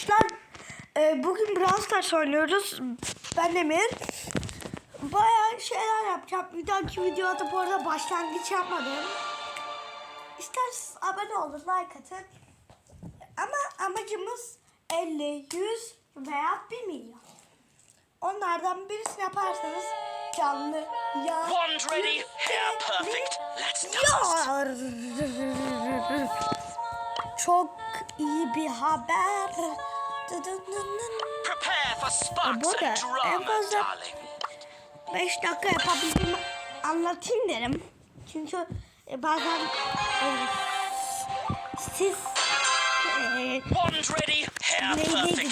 arkadaşlar. Ee, bugün Brawl Stars oynuyoruz. Ben Emir. Bayağı şeyler yapacağım. Bir dahaki videoda bu arada başlangıç yapmadım. İsterseniz abone olun, like atın. Ama amacımız 50, 100 veya 1 milyon. Onlardan birisini yaparsanız canlı ya. Wand ready, hair perfect. Let's dance. Çok iyi bir haber. Dı dı dı dı. Prepare for sparks Bu arada and en fazla- darling. 5 dakika yapabildiğimi anlatayım derim. Çünkü e, bazen e, siz e, neydi?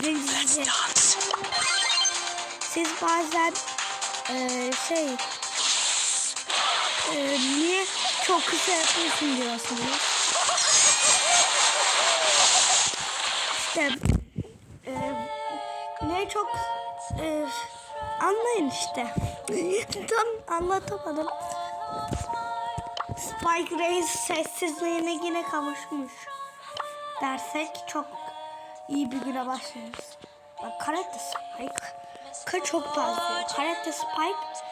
dance. siz bazen e, şey e, niye çok kısa yapıyorsun diyorsunuz. İşte e, ne çok e, anlayın işte. Tam anlatamadım. Spike Reis sessizliğine yine kavuşmuş. Dersek çok iyi bir güne başlıyoruz. Bak Karate Spike. Ka çok benziyor. Karate Spike.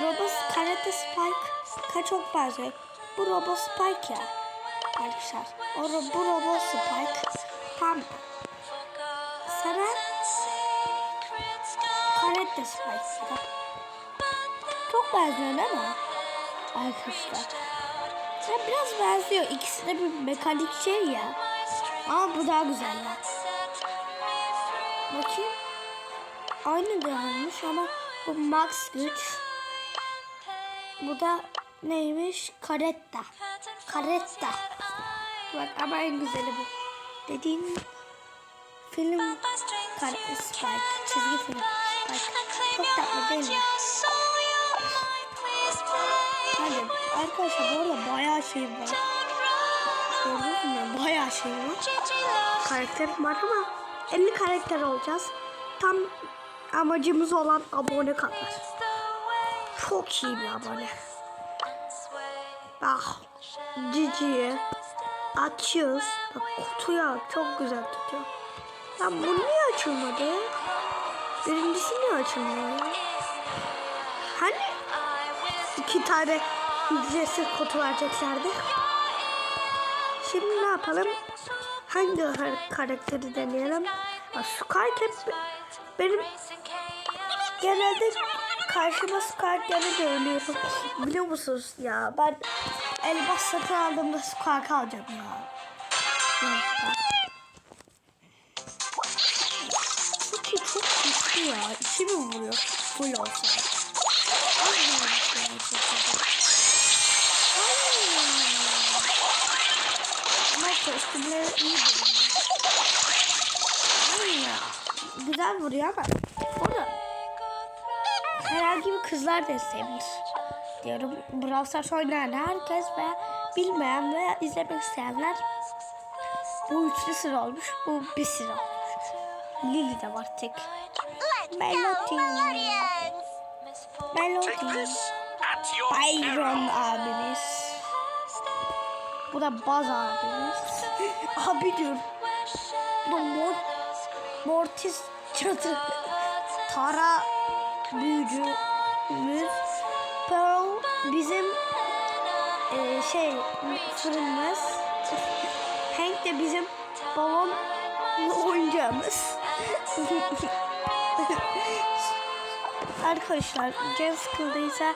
Robo Karate Spike. Ka çok benziyor. Bu Robo Spike ya. Arkadaşlar. O, bu Robo Spike. Tam. Sana Karate Spike. Bak. Çok benziyor değil mi? Arkadaşlar. Ya biraz benziyor. İkisi de bir mekanik şey ya. Ama bu daha güzel ya. Bakayım. Aynı da olmuş ama bu max güç. Bu da neymiş? Karetta. Karetta. Bak ama en güzeli bu. Dediğin film Karetta Spike. Çizgi film Spike. Çok tatlı değil mi? Hadi arkadaşlar bu arada bayağı şey var. Gördünüz mü? Bayağı şey var. Karakterim var ama 50 karakter olacağız. Tam amacımız olan abone kadar. Çok iyi bir abone. Bak Cici'ye açıyoruz. Bak kutuya çok güzel tutuyor. Ya bu niye açılmadı? Birincisi niye açılmıyor? Hani iki tane ücretsiz kutu vereceklerdi. Şimdi ne yapalım? Hangi karakteri deneyelim? Ya hep benim genelde karşıma Scarlet gelince ölüyorum. Biliyor musunuz ya? Ben elbas satın aldığımda Scarlet alacağım ya. Neyse. Ya. İçi mi vuruyor? Full olsa. Olsa? Ama kostümleri iyi. Ay ya. Güzel vuruyor ama orada herhangi bir kızlar da isteyebilir. Diyorum Brawl Stars oynayan herkes ve bilmeyen veya izlemek isteyenler bu üçlü sıra olmuş. Bu bir sıra. Lily de var tek. Melody. Melody. Byron abimiz. Bu da Baz abimiz. Abi diyorum. Bu da Mor Mortis cadı. Tara büyücümüz. Pearl bizim e, şey fırınımız. Hank de bizim balon oyuncağımız. Arkadaşlar can sıkıldıysa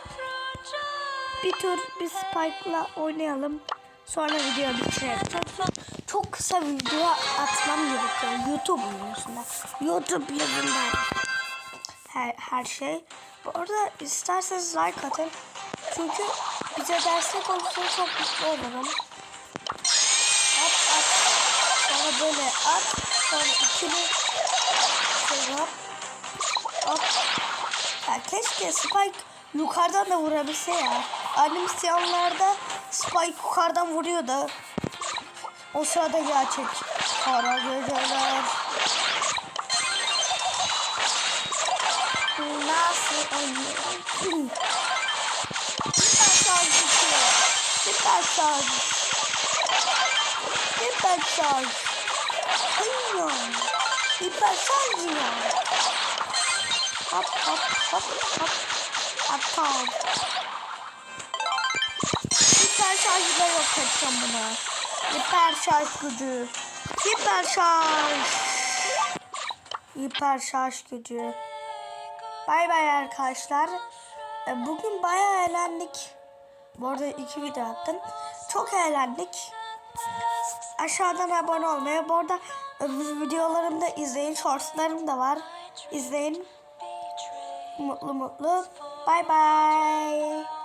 bir tur bir Spike'la oynayalım. Sonra video bitirelim. Çok, çok kısa video atmam gerekiyor. YouTube yüzünden. YouTube yüzünden. Her, her şey. Bu arada isterseniz like atın. Çünkü bize destek olursa çok mutlu olurum. At at. Sonra böyle at. Sonra ikili şey yap. Hop. Ya keşke Spike yukarıdan da vurabilse ya. Annem isyanlarda Spike yukarıdan vuruyor da. O sırada gerçek. Kara geceler. Nasıl oynuyor? Süper şarj bitiyor. Süper şarj. Süper şarj. Hayır. Hiper şarj ya. Hop hop hop hop. Atam. Hiper şarjla yok edeceğim bunu. Hiper şarj gücü. Hiper şarj. Hiper şarj gücü. Bay bay arkadaşlar. E, Bugün bayağı eğlendik. Bu arada iki video attım. Çok eğlendik. Aşağıdan abone olmayı. Bu arada öbür videolarımı da izleyin. Shortslarım da var. İzleyin. Mutlu mutlu. Bay bay.